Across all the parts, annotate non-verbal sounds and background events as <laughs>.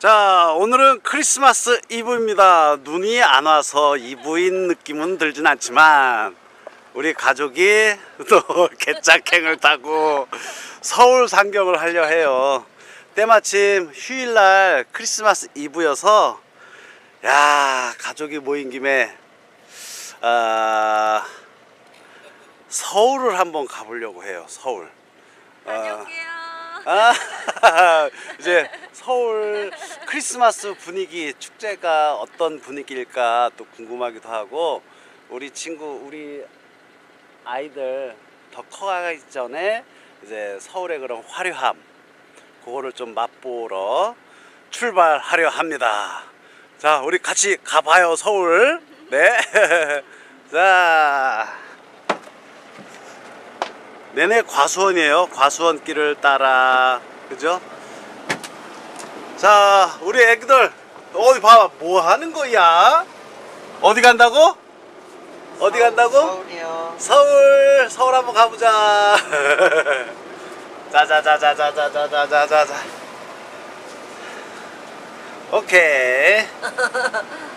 자 오늘은 크리스마스 이브입니다. 눈이 안 와서 이브인 느낌은 들진 않지만 우리 가족이 <laughs> 또 개짝행을 타고 서울 상경을 하려 해요. 때마침 휴일날 크리스마스 이브여서 야 가족이 모인 김에 아, 서울을 한번 가보려고 해요 서울. 아, 다녀올게요. 아, <laughs> 이제 서울 크리스마스 분위기 축제가 어떤 분위기일까 또 궁금하기도 하고 우리 친구 우리 아이들 더 커가기 전에 이제 서울의 그런 화려함 그거를 좀 맛보러 출발하려 합니다. 자, 우리 같이 가봐요 서울. 네. <laughs> 자. 내내 과수원이에요. 과수원 길을 따라. 그죠? 자, 우리 애기들. 어디 봐. 뭐 하는 거야? 어디 간다고? 어디 간다고? 서울이요. 서울. 서울 한번 가보자. <laughs> 자자자자자자자자자자. 오케이. <laughs>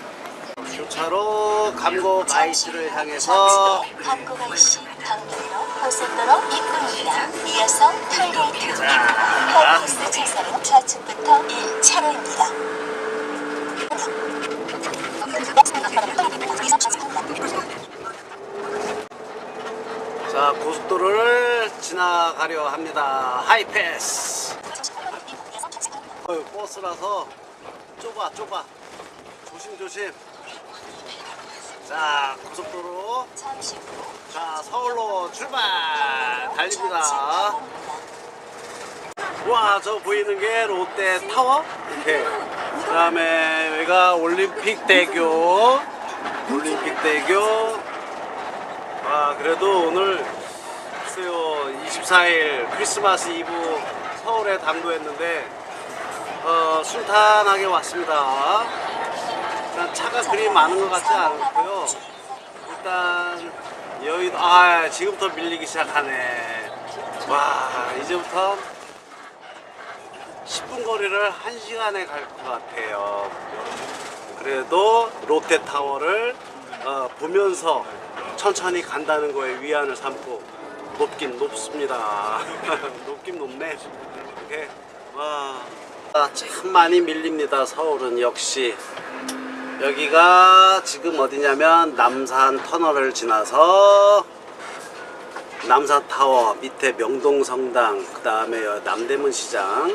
교차로 감고 바이스를 향해서 감고가이시 방면으로 고속도로 입구입니다. 이어서 톨게이트 펄코스 차선은 좌측부터 1차로입니다. 자 고속도로를 지나가려 합니다. 하이패스. 어, 버스라서 좁아 좁아. 조심 조심. 자 고속도로. 잠시 후 자 서울로 출발. 달립니다. 와 저 보이는 게 롯데 타워? 이렇게. 그 다음에 여기가 올림픽 대교. 올림픽 대교. 아 그래도 오늘 글쎄요 24일 크리스마스 이브 서울에 당도했는데 어, 순탄하게 왔습니다 일단 차가 그리 많은 것 같지 않고요. 일단 여의도 아 지금부터 밀리기 시작하네. 와 이제부터 10분 거리를 1시간에 갈 것 같아요. 그래도 롯데타워를 어, 보면서 천천히 간다는 거에 위안을 삼고 높긴 높습니다. <laughs> 높긴 높네. 이렇게. 와, 아, 참 많이 밀립니다 서울은. 역시 여기가 지금 어디냐면 남산 터널을 지나서 남산 타워 밑에 명동성당 그 다음에 남대문 시장인데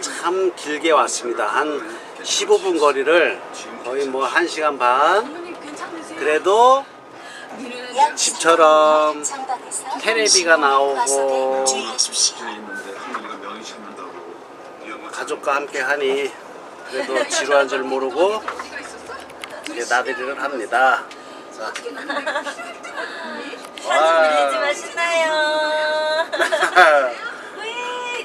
참 길게 왔습니다 한 15분 거리를 거의 뭐 1시간 반 그래도 집처럼 테레비가 나오고. 가족과 함께 하니 그래도 지루한 줄 모르고 이렇게 나들이를 합니다. 자. 사진 밀리지 마시나요?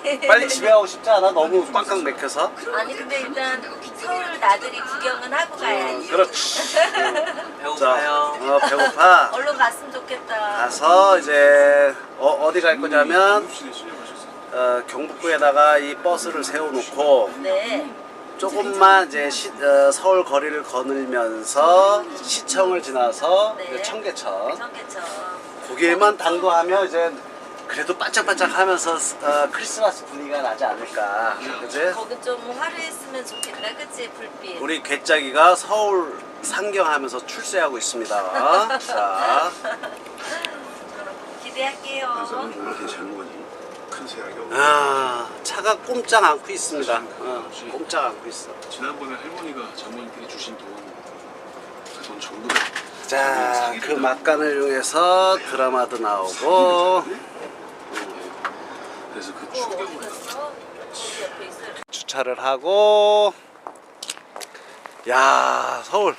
왜? <laughs> 빨리 집에 가고 싶지 않아? 너무 꽉꽉 맥혀서. 아니 근데 일단 서울 나들이 구경은 하고 가야지. 그렇지. <laughs> 배고파요. 어, 배고파. 얼른 갔으면 좋겠다. 가서 이제 어, 어디 갈 거냐면 어, 경북구에다가 이 버스를 세워놓고 네. 조금만 이제 시- 어, 서울 거리를 거닐면서 시청을 지나서 네. 이제 청계천 청계천. 거기에만 당도하면 이제 그래도 반짝반짝 하면서 어, 크리스마스 분위기가 나지 않을까 그지? 거기 좀 화려했으면 좋겠다. 그치 불빛. 우리 괴짜기가 서울 상경하면서 출세하고 있습니다 <laughs> 자 <laughs> 기대할게요. 이렇게 잘못이 큰 세약이 없고 아, 차가 꼼짝 않고 있습니다 어, 꼼짝 않고 있어 지난번에 할머니가 장모님께 주신 돈그돈 전부 다 자, 그 막간을 이용해서 드라마도 나오고 그래서 그 어, 있어. 주차를 하고 야 서울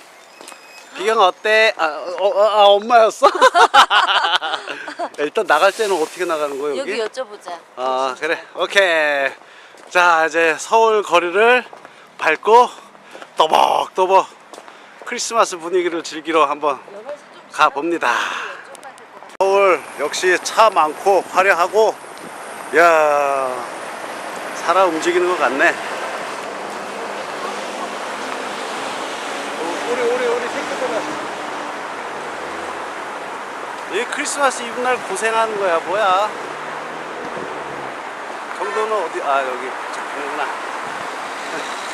비경 어때? 아, 어, 어, 아 엄마였어? <laughs> 일단 나갈 때는 어떻게 나가는 거예요 여기? 여기 여쭤보자. 아 그래 오케이 자 이제 서울 거리를 밟고 또박또박 크리스마스 분위기를 즐기러 한번 가봅니다 서울 역시 차 많고 화려하고 야 살아 움직이는 것 같네. 오리 오리 오리 새끼들아. 이 크리스마스 이브날 고생하는 거야 뭐야? 정도는 어디? 아 여기 작품이구나.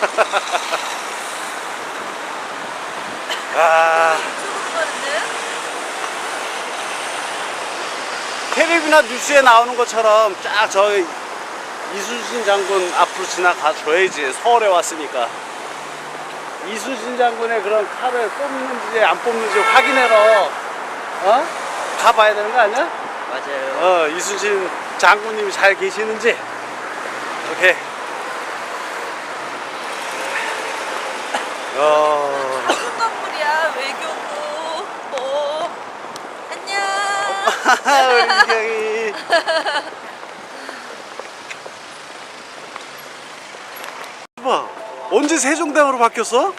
<laughs> 아. 텔레비나 뉴스에 나오는 것처럼 쫙 저 이순신 장군 앞으로 지나가 줘야지 서울에 왔으니까 이순신 장군의 그런 칼을 뽑는지 안 뽑는지 확인해러 어? 가봐야 되는 거 아니야? 맞아요. 어 이순신 장군님이 잘 계시는지. 오케이. 어. 무슨 건물이야 외교부. 뭐. 안녕. <laughs> 굉장히 봐 언제 세종대왕으로 바뀌었어?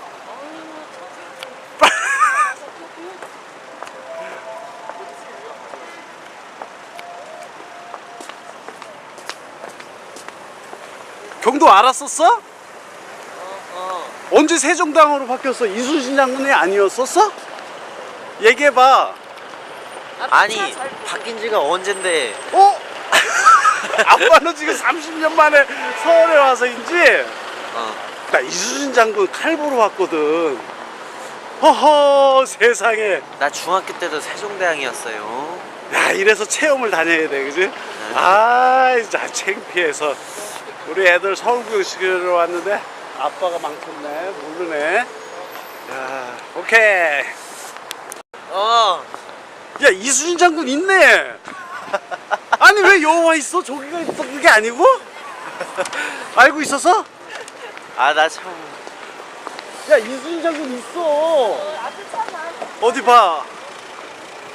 경도 알았었어? 어. 언제 세종대왕으로 바뀌었어? 이순신 장군이 아니었었어? 얘기해봐 아니 바뀐 지가 언젠데? 어? <laughs> 아빠는 지금 30년 만에 서울에 와서인지 어. 나 이수진 장군 칼 보러 왔거든 허허 세상에 나 중학교 때도 세종대왕이었어요. 야 이래서 체험을 다녀야 돼 그지? 아 진짜 창피해서 우리 애들 서울 교육시키러 왔는데 아빠가 망쳤네. 모르네. 야 오케이. 어. 야 이수진 장군 있네. <laughs> 아니 왜 여기 있어? 저기가 있어? 그게 아니고? <laughs> 알고 있었어? 아 나 참. 야 이수진 장군 있어. 어디 봐.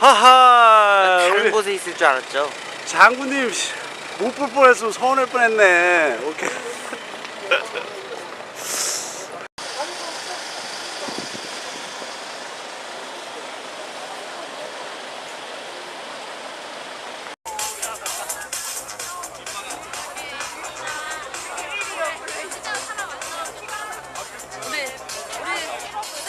하하. 다른 우리 곳에 있을 줄 알았죠. 장군님 못 볼 뻔했으면 서운할 뻔했네 오케이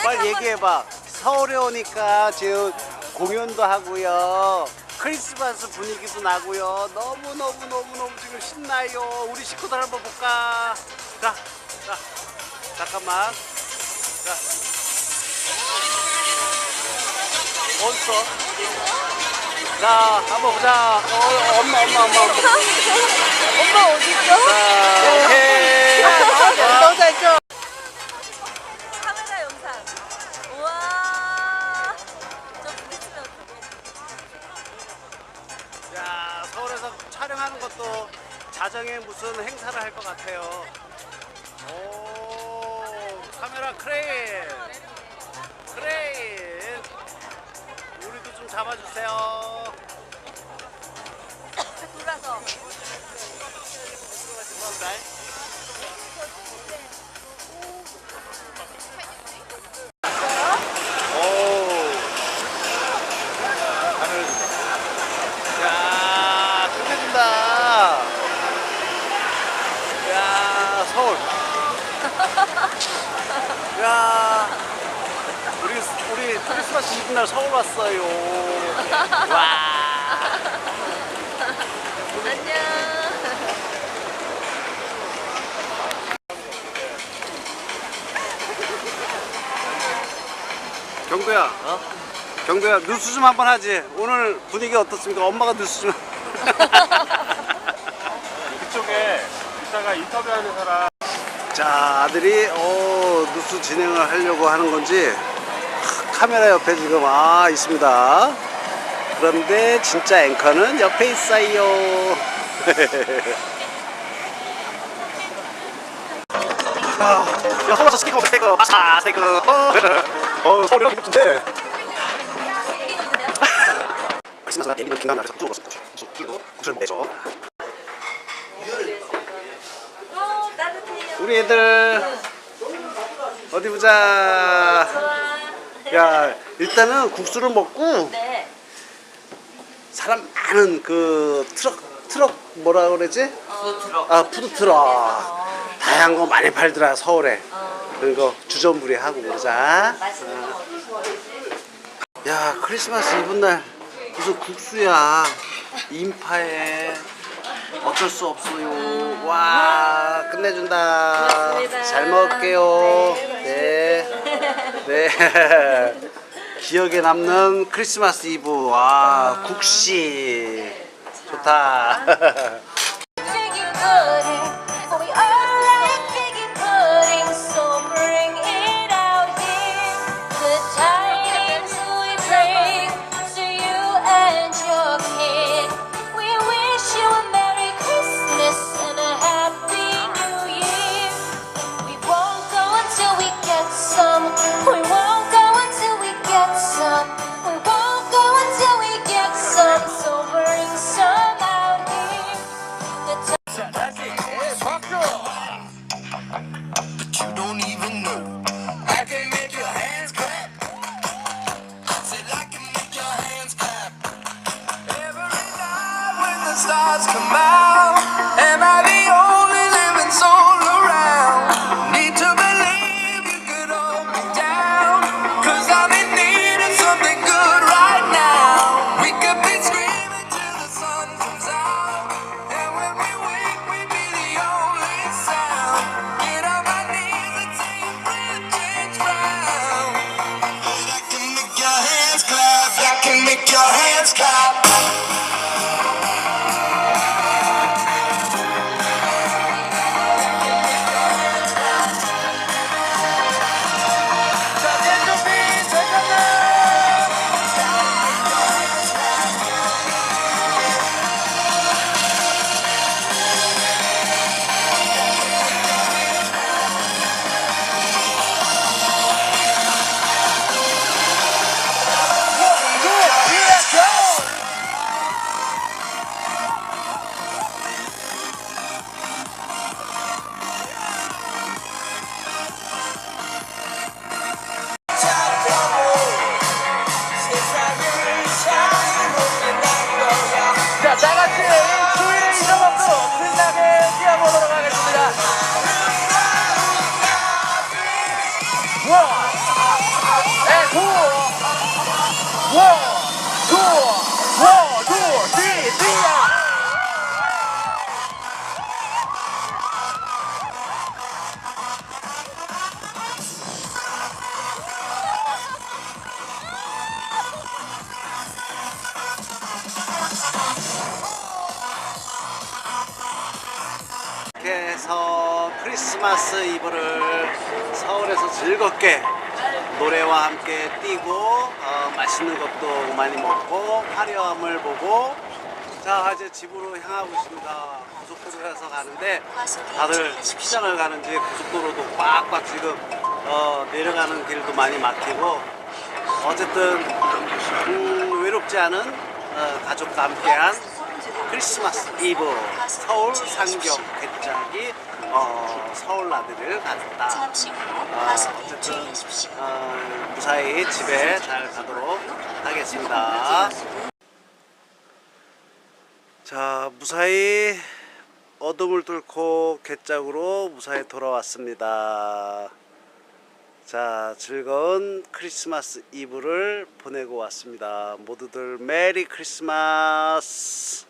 빨리 얘기해봐. 서울에 오니까 지금 공연도 하고요. 크리스마스 분위기도 나고요. 너무 너무 너무 너무 지금 신나요. 우리 식구들 한번 볼까? 자, 자, 잠깐만. 자, 어딨어? 자, 한번 보자. 어, 엄마, 엄마, 엄마, 엄마. 엄마 어딨어? 자, 오케이. 하는 것도 자정에 무슨 행사를 할 것 같아요. 오 카메라 크레인 크레인 우리도 좀 잡아주세요. 돌아서. 서울. <laughs> 야 우리 우리 크리스마스 이브 날 서울 왔어요. 와. 안녕. 경도야. 어? 경도야 뉴스 좀 한번 하지. 오늘 분위기 어떻습니까? 엄마가 뉴스 좀. <laughs> 이따가 인터뷰하는 사람. 자 아들이 어 뉴스 진행을 하려고 하는 건지 하, 카메라 옆에 지금 아 있습니다. 그런데 진짜 앵커는 옆에 있어요. <laughs> 야, 야, 서울서 스피커 스피커 아사 <laughs> 스피커. 어, 서울 이렇게 예쁜데. 크리스마스가 내리는 긴가 나서 쭉 구슬 내죠 오 따뜻해요. 우리 애들. 어디 보자. 야 일단은 국수를 먹고 네. 사람 많은 그 트럭 트럭 뭐라 그러지? 어 푸드트럭. 아 푸드트럭. 다양한 거 많이 팔더라 서울에. 그런 거 주전부리 하고 그러자. 야 크리스마스 이브 날 무슨 국수야. 인파에 어쩔 수 없어요. 와 끝내준다. 고맙습니다. 잘 먹을게요. 네. 네. <laughs> 기억에 남는 크리스마스 이브. 와 국시 좋다 <laughs> <laughs> 맛있는 것도 많이 먹고 화려함을 보고 자 이제 집으로 향하고 있습니다 고속도로에서 가는데 다들 시장을 가는지 고속도로도 꽉꽉 지금 어, 내려가는 길도 많이 막히고 어쨌든 음, 외롭지 않은 어, 가족과 함께한 크리스마스 이브 서울 상경 개짝이 어, 서울 나들이를 갔다. 과속에 어쨌든. 어, 무사히 집에 잘 가도록 하겠습니다. 자, 무사히 어둠을 뚫고 개짝으로 무사히 돌아왔습니다. 자, 즐거운 크리스마스 이브를 보내고 왔습니다. 모두들 메리 크리스마스!